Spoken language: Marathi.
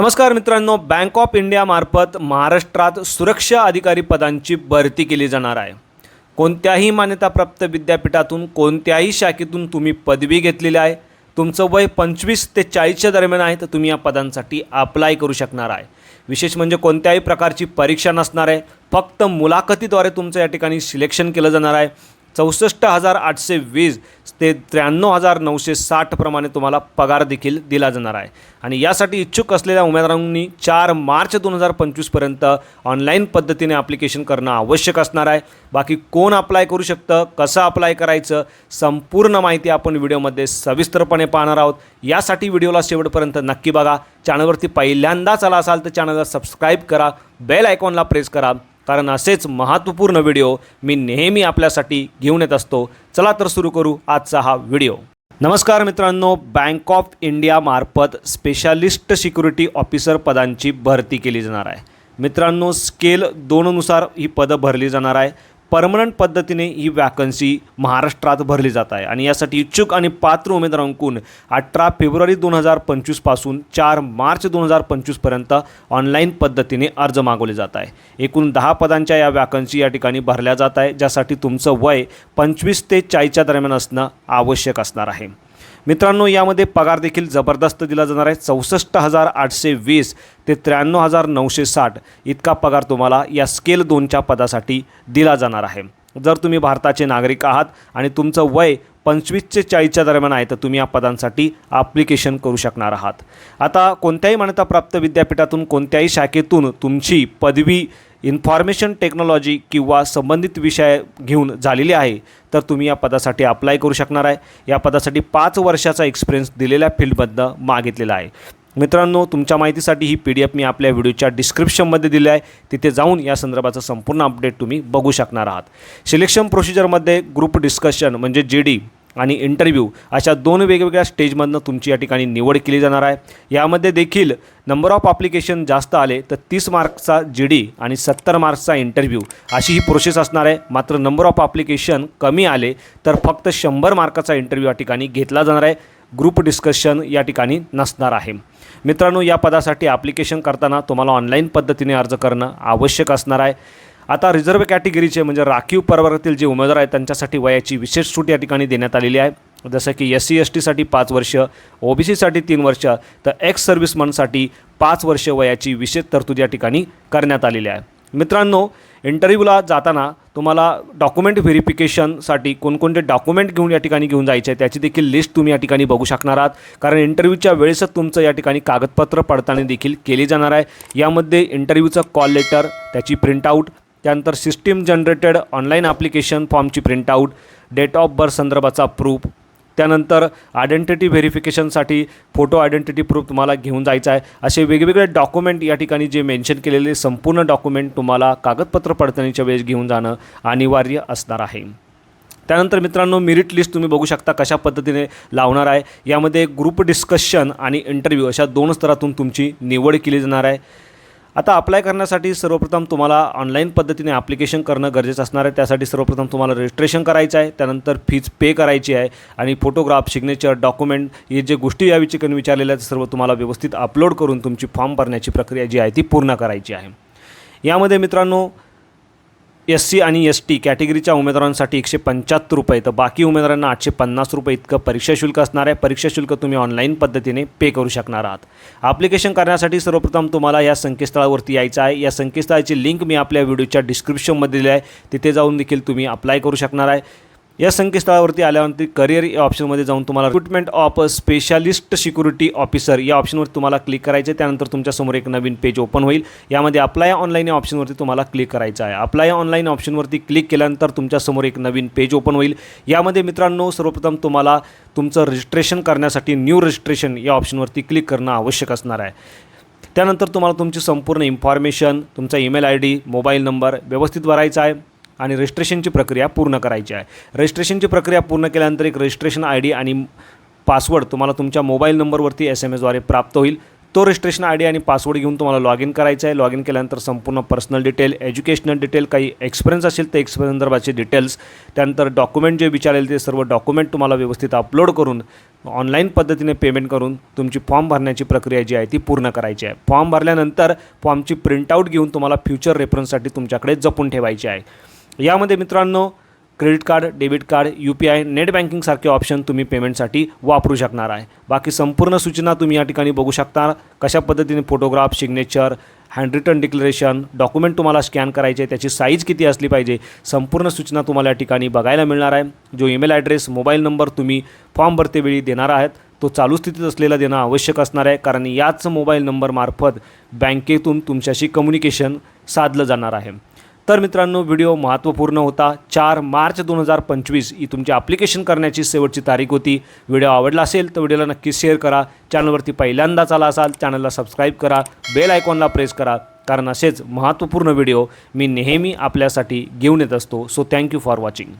नमस्कार मित्रांनो बँक ऑफ इंडियामार्फत महाराष्ट्रात सुरक्षा अधिकारी पदांची भरती केली जाणार आहे. कोणत्याही मान्यताप्राप्त विद्यापीठातून कोणत्याही शाखेतून तुम्ही पदवी घेतलेली आहे. तुमचं वय पंचवीस ते चाळीसच्या दरम्यान आहे तर तुम्ही या पदांसाठी अप्लाय करू शकणार आहे. विशेष म्हणजे कोणत्याही प्रकारची परीक्षा नसणार आहे. फक्त मुलाखतीद्वारे तुमचं या ठिकाणी सिलेक्शन केलं जाणार आहे. चौसष्ट हजार आठशे वीस ते त्र्याण्णव हजार नऊशे साठप्रमाणे तुम्हाला पगार देखील दिला जाणार आहे. आणि यासाठी इच्छुक असलेल्या उमेदवारांनी चार मार्च दोन हजार पंचवीसपर्यंत ऑनलाईन पद्धतीने ॲप्लिकेशन करणं आवश्यक असणार आहे. बाकी कोण अप्लाय करू शकतं कसं अप्लाय करायचं संपूर्ण माहिती आपण व्हिडिओमध्ये सविस्तरपणे पाहणार आहोत. यासाठी व्हिडिओला शेवटपर्यंत नक्की बघा. चॅनलवरती पहिल्यांदाच आला असाल तर चॅनलला सबस्क्राईब करा. बेल आयकॉनला प्रेस करा. कारण असेच महत्त्वपूर्ण व्हिडिओ मी नेहमी आपल्यासाठी घेऊन येत असतो. चला तर सुरू करू आजचा हा व्हिडिओ. नमस्कार मित्रांनो बँक ऑफ इंडियामार्फत स्पेशालिस्ट सिक्युरिटी ऑफिसर पदांची भरती केली जाणार आहे. मित्रांनो स्केल दोननुसार ही पदं भरली जाणार आहे. परमनंट पद्धतीने ही वॅकन्सी महाराष्ट्रात भरली जात आहे. आणि यासाठी इच्छुक आणि पात्र उमेदवारांकडून अठरा फेब्रुवारी दोन हजार पंचवीसपासून चार मार्च दोन हजार पंचवीसपर्यंत ऑनलाईन पद्धतीने अर्ज मागवले जात आहे. एकूण दहा पदांच्या या वॅकन्सी या ठिकाणी भरल्या जात आहे ज्यासाठी तुमचं वय पंचवीस ते चाळीसच्या दरम्यान असणं आवश्यक असणार आहे. मित्रांनो यामध्ये पगार देखील जबरदस्त दिला जाणार आहे. चौसष्ट हजार आठशे वीस ते त्र्याण्णव हजार नऊशे साठ इतका पगार तुम्हाला या स्केल दोनच्या पदासाठी दिला जाणार आहे. जर तुम्ही भारताचे नागरिक आहात आणि तुमचं वय पंचवीस ते चाळीसच्या दरम्यान आहे तर तुम्ही या पदांसाठी ॲप्लिकेशन करू शकणार आहात. आता कोणत्याही मान्यताप्राप्त विद्यापीठातून कोणत्याही शाखेतून तुमची पदवी इन्फॉर्मेशन टेक्नॉलॉजी किंवा संबंधित विषय घेऊन झालेले आहे तर तुम्ही या पदासाठी अप्लाय करू शकणार आहे. या पदासाठी पाच वर्षाचा एक्सपिरियन्स दिलेल्या फील्डमधनं मागितलेला आहे. मित्रांनो तुमच्या माहितीसाठी ही पी डी एफ मी आपल्या व्हिडिओच्या डिस्क्रिप्शनमध्ये दिली आहे. तिथे जाऊन या संदर्भाचं संपूर्ण अपडेट तुम्ही बघू शकणार आहात. सिलेक्शन प्रोसिजरमध्ये ग्रुप डिस्कशन म्हणजे जे डी आणि इंटरव्ह्यू अशा दोन वेगवेगळ्या स्टेजमधनं तुमची या ठिकाणी निवड केली जाणार आहे. यामध्ये देखील नंबर ऑफ ॲप्लिकेशन जास्त आले तर तीस मार्क्सचा जी डी आणि सत्तर मार्क्सचा इंटरव्ह्यू अशी ही प्रोसेस असणार आहे. मात्र नंबर ऑफ ॲप्लिकेशन कमी आले तर फक्त शंभर मार्काचा इंटरव्ह्यू या ठिकाणी घेतला जाणार आहे. ग्रुप डिस्कशन या ठिकाणी नसणार आहे. मित्रांनो या पदासाठी ॲप्लिकेशन करताना तुम्हाला ऑनलाईन पद्धतीने अर्ज करणं आवश्यक असणार आहे. आता रिझर्व्ह कॅटेगरीचे म्हणजे राखीव प्रवर्गातील जे उमेदवार आहेत त्यांच्यासाठी वयाची विशेष सूट या ठिकाणी देण्यात आलेली आहे. जसं की एस सी एस टीसाठी पाच वर्ष ओ बी सीसाठी तीन वर्ष तर एक्स सर्व्हिसमनसाठी पाच वर्ष वयाची विशेष तरतूद या ठिकाणी करण्यात आलेली आहे. मित्रांनो इंटरव्ह्यूला जाताना तुम्हाला डॉक्युमेंट व्हेरिफिकेशनसाठी कोणकोणते डॉक्युमेंट घेऊन या ठिकाणी घेऊन जायचे आहे त्याची देखील लिस्ट तुम्ही या ठिकाणी बघू शकणार आहात. कारण इंटरव्ह्यूच्या वेळेसच तुमचं या ठिकाणी कागदपत्र पडताळणी देखील केली जाणार आहे. यामध्ये इंटरव्ह्यूचं कॉल लेटर त्याची प्रिंटआउट त्यानंतर सिस्टीम जनरेटेड ऑनलाईन ॲप्लिकेशन फॉर्मची प्रिंटआउट डेट ऑफ बर्थ संदर्भाचा प्रूफ त्यानंतर आयडेंटिटी व्हेरिफिकेशनसाठी फोटो आयडेंटिटी प्रूफ तुम्हाला घेऊन जायचं आहे. असे वेगवेगळे डॉक्युमेंट या ठिकाणी जे मेन्शन केलेले संपूर्ण डॉक्युमेंट तुम्हाला कागदपत्र पडताळणीच्या वेळेस घेऊन जाणं अनिवार्य असणार आहे. त्यानंतर मित्रांनो मेरिट लिस्ट तुम्ही बघू शकता कशा पद्धतीने लावणार आहे. यामध्ये ग्रुप डिस्कशन आणि इंटरव्ह्यू अशा दोन स्तरातून तुमची निवड केली जाणार आहे. आता अप्लाय करण्यासाठी सर्वप्रथम तुम्हाला ऑनलाईन पद्धतीने ॲप्लिकेशन करणं गरजेचं असणार आहे. त्यासाठी सर्वप्रथम तुम्हाला रजिस्ट्रेशन करायचं आहे. त्यानंतर फीज पे करायची आहे आणि फोटोग्राफ सिग्नेचर डॉक्युमेंट हे जे गोष्टी या विचारून विचारलेल्या आहेत सर्व तुम्हाला व्यवस्थित अपलोड करून तुमची फॉर्म भरण्याची प्रक्रिया जी आहे ती पूर्ण करायची आहे. यामध्ये मित्रांनो एस सी आणि एस टी कॅटेगरीच्या उमेदवारांसाठी एकशे पंच्याहत्तर रुपये. तर बाकी उमेदवारांना आठशे पन्नास रुपये इतकं परीक्षा शुल्क असणार आहे. परीक्षा शुल्क तुम्ही ऑनलाईन पद्धतीने पे करू शकणार आहात. ॲप्लिकेशन करण्यासाठी सर्वप्रथम तुम्हाला या संकेतस्थळावरती यायचं आहे. या संकेतस्थळाची लिंक मी आपल्या व्हिडिओच्या डिस्क्रिप्शनमध्ये दिली आहे. तिथे जाऊन देखील तुम्ही अप्लाय करू शकणार आहे. या संकेतस्थळावरती आल्यानंतर करिअर या ऑप्शनमध्ये जाऊन तुम्हाला recruitment of specialist security officer या ऑप्शनवर तुम्हाला क्लिक करायचं आहे त्यानंतर तुमच्यासमोर एक नवीन पेज ओपन होईल. यामध्ये अप्लाय ऑनलाईन या ऑप्शनवरती तुम्हाला क्लिक करायचं आहे. अप्लाय ऑनलाईन ऑप्शनवरती क्लिक केल्यानंतर तुमच्यासमोर एक नवीन पेज ओपन होईल. यामध्ये मित्रांनो सर्वप्रथम तुम्हाला तुमचं रजिस्ट्रेशन करण्यासाठी न्यू रजिस्ट्रेशन या ऑप्शनवरती क्लिक करणं आवश्यक असणार आहे. त्यानंतर तुम्हाला तुमची संपूर्ण इन्फॉर्मेशन तुमचा email I D mobile number व्यवस्थित भरायचा आहे. आणि रजिस्ट्रेशनची प्रक्रिया पूर्ण करायची आहे. रजिस्ट्रेशनची प्रक्रिया पूर्ण केल्यानंतर एक रजिस्ट्रेशन आय डी आणि पासवर्ड तुम्हाला तुमच्या मोबाईल नंबरवरती एस एम एसद्वारे प्राप्त होईल. तो रजिस्ट्रेशन आय डी आणि पासवर्ड घेऊन तुम्हाला लॉग इन करायचं आहे. लॉग इन केल्यानंतर संपूर्ण पर्सनल डिटेल एज्युकेशनल डिटेल काही एक्सपिरियन्स असेल तर एक्सपिरियन्स संदर्भाचे डिटेल्स त्यानंतर डॉक्युमेंट जे विचारेल ते सर्व डॉक्युमेंट तुम्हाला व्यवस्थित अपलोड करून ऑनलाईन पद्धतीने पेमेंट करून तुमची फॉर्म भरण्याची प्रक्रिया जी आहे ती पूर्ण करायची आहे. फॉर्म भरल्यानंतर फॉर्मची प्रिंटआउट घेऊन तुम्हाला फ्युचर रेफरन्ससाठी तुमच्याकडे जपून ठेवायची आहे. यामध्ये मित्रांनो credit card debit card U P I net बँकिंगसारखे option तुम्ही पेमेंटसाठी वापरू शकणार आहे. बाकी संपूर्ण सूचना तुम्ही या ठिकाणी बघू शकता. कशा पद्धतीने photograph signature hand written declaration document तुम्हाला स्कॅन करायचे त्याची साईज किती असली पाहिजे संपूर्ण सूचना तुम्हाला या ठिकाणी बघायला मिळणार आहे. जो ईमेल ॲड्रेस मोबाईल नंबर तुम्ही फॉर्म भरतेवेळी देणार आहात तो चालू स्थितीत असलेला देणं आवश्यक असणार आहे कारण याच मोबाईल नंबरमार्फत बँकेतून तुमच्याशी कम्युनिकेशन साधलं जाणार आहे. तर मित्रांनो व्हिडिओ महत्त्वपूर्ण होता. चार मार्च दोन हजार पंचवीस ही तुमची ॲप्लिकेशन करण्याची शेवटची तारीख होती. व्हिडिओ आवडला असेल तर व्हिडिओला नक्की शेअर करा. चॅनलवरती पहिल्यांदाच आला असाल चॅनलला सबस्क्राईब करा. बेल आयकॉनला प्रेस करा कारण असेच महत्त्वपूर्ण व्हिडिओ मी नेहमी आपल्यासाठी घेऊन येत असतो. So thank you for watching